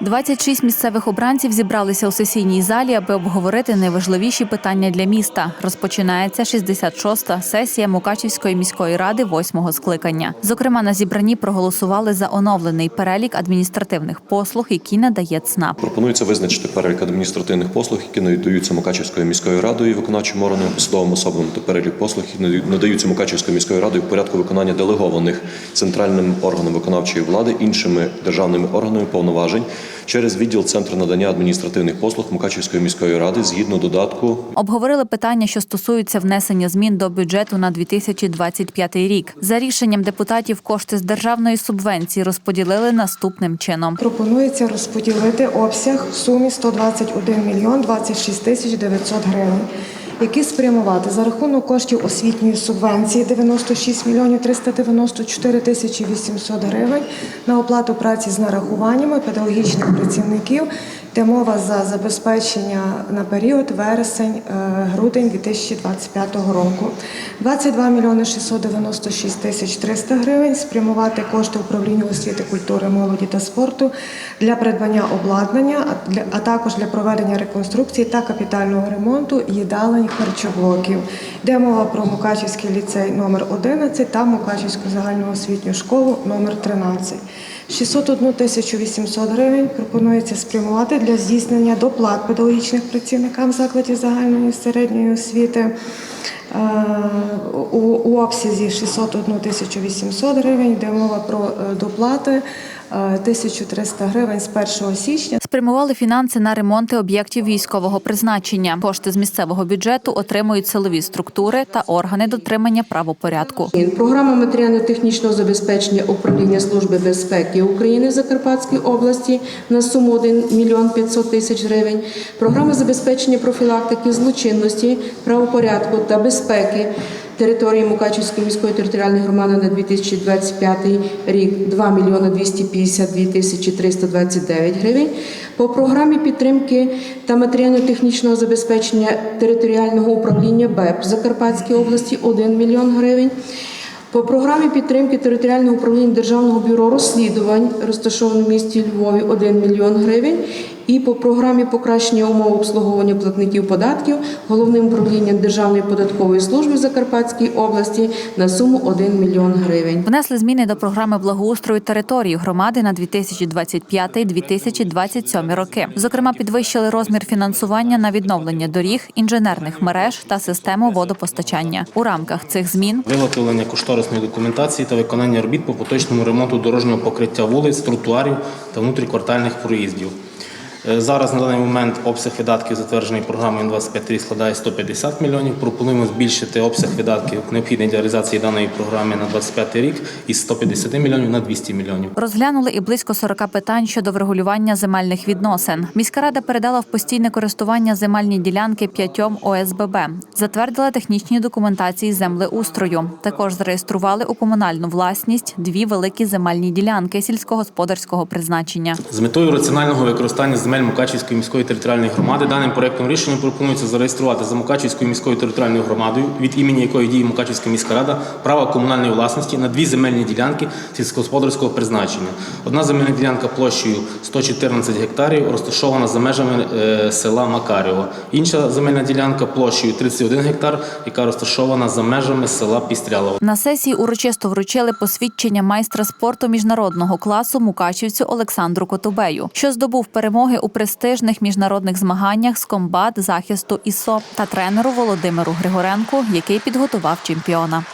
26 місцевих обранців зібралися у сесійній залі, аби обговорити найважливіші питання для міста. Розпочинається 66-та сесія Мукачівської міської ради восьмого скликання. Зокрема, на зібранні проголосували за оновлений перелік адміністративних послуг, які надає ЦНАП. Пропонується визначити перелік адміністративних послуг, які надаються Мукачівською міською радою виконавчим органам, посадовим особам та перелік послуг, які надаються Мукачівською міською радою в порядку виконання делегованих центральним органом виконавчої влади, іншими державними органами повноважень через відділ Центру надання адміністративних послуг Мукачівської міської ради згідно додатку Обговорили питання, що стосуються внесення змін до бюджету на 2025 рік. За рішенням депутатів кошти з державної субвенції розподілили наступним чином. Пропонується розподілити обсяг в сумі 121 мільйон 26 тисяч 900 гривень, які спрямувати за рахунок коштів освітньої субвенції 96 мільйонів 394 тисячі 800 гривень на оплату праці з нарахуваннями педагогічних працівників, де мова за забезпечення на період вересень-грудень 2025 року. 22 мільйони 696 тисяч 300 гривень спрямувати кошти управлінню освіти, культури, молоді та спорту для придбання обладнання, а також для проведення реконструкції та капітального ремонту їдалень харчоблоків. Йде мова про Мукачівський ліцей номер 11 та Мукачівську загальноосвітню школу номер 13. 601 тисячу 800 гривень пропонується спрямувати для здійснення доплат педагогічних працівникам закладів загальної середньої освіти. Е, У, обсязі 601 тисячу 800 гривень де мова про е, доплати 1300 гривень з 1 січня. Спрямували фінанси на ремонти об'єктів військового призначення. Кошти з місцевого бюджету отримують силові структури та органи дотримання правопорядку. Програма матеріально-технічного забезпечення управління Служби безпеки України в Закарпатській області на суму 1 мільйон 500 тисяч гривень. Програма забезпечення профілактики злочинності, правопорядку та безпеки території Мукачівської міської територіальної громади на 2025 рік 2 мільйони 252 тисячі 329 гривень. По програмі підтримки та матеріально-технічного забезпечення територіального управління БЕП в Закарпатській області 1 мільйон гривень. По програмі підтримки територіального управління Державного бюро розслідувань, розташованого в місті Львові, 1 мільйон гривень. І по програмі покращення умов обслуговування платників податків головним управлінням Державної податкової служби в Закарпатській області на суму 1 мільйон гривень. Внесли зміни до програми благоустрою території громади на 2025-2027 роки. Зокрема, підвищили розмір фінансування на відновлення доріг, інженерних мереж та систему водопостачання. У рамках цих змін Виготовлення кошторисної документації та виконання робіт по поточному ремонту дорожнього покриття вулиць, тротуарів та внутріквартальних проїздів. Е, Зараз на даний момент обсяг видатків затверджений програмою 25 рік складає 150 мільйонів. Пропонуємо збільшити обсяг видатків необхідний для реалізації даної програми на 25 рік із 150 мільйонів на 200 мільйонів. розглянули і близько 40 питань щодо врегулювання земельних відносин. Міська рада передала в постійне користування земельні ділянки п'ятьом ОСББ, затвердила технічні документації землеустрою. Також зареєстрували у комунальну власність дві великі земельні ділянки сільськогосподарського призначення. З метою раціонального використання земель Мукачівської міської територіальної громади даним проектом рішення пропонується зареєструвати за Мукачівською міською територіальною громадою, від імені якої діє Мукачівська міська рада, право комунальної власності на дві земельні ділянки сільськогосподарського призначення. Одна земельна ділянка площею 114 гектарів розташована за межами е, села Макарєво. Інша земельна ділянка площею 31 гектар, яка розташована за межами села Пістрялово. На сесії урочисто вручили посвідчення майстра спорту міжнародного класу мукачівцю Олександру Котубею, що здобув перемоги у престижних міжнародних змаганнях з комбат захисту ІСО та тренеру Володимиру Григоренку, який підготував чемпіона.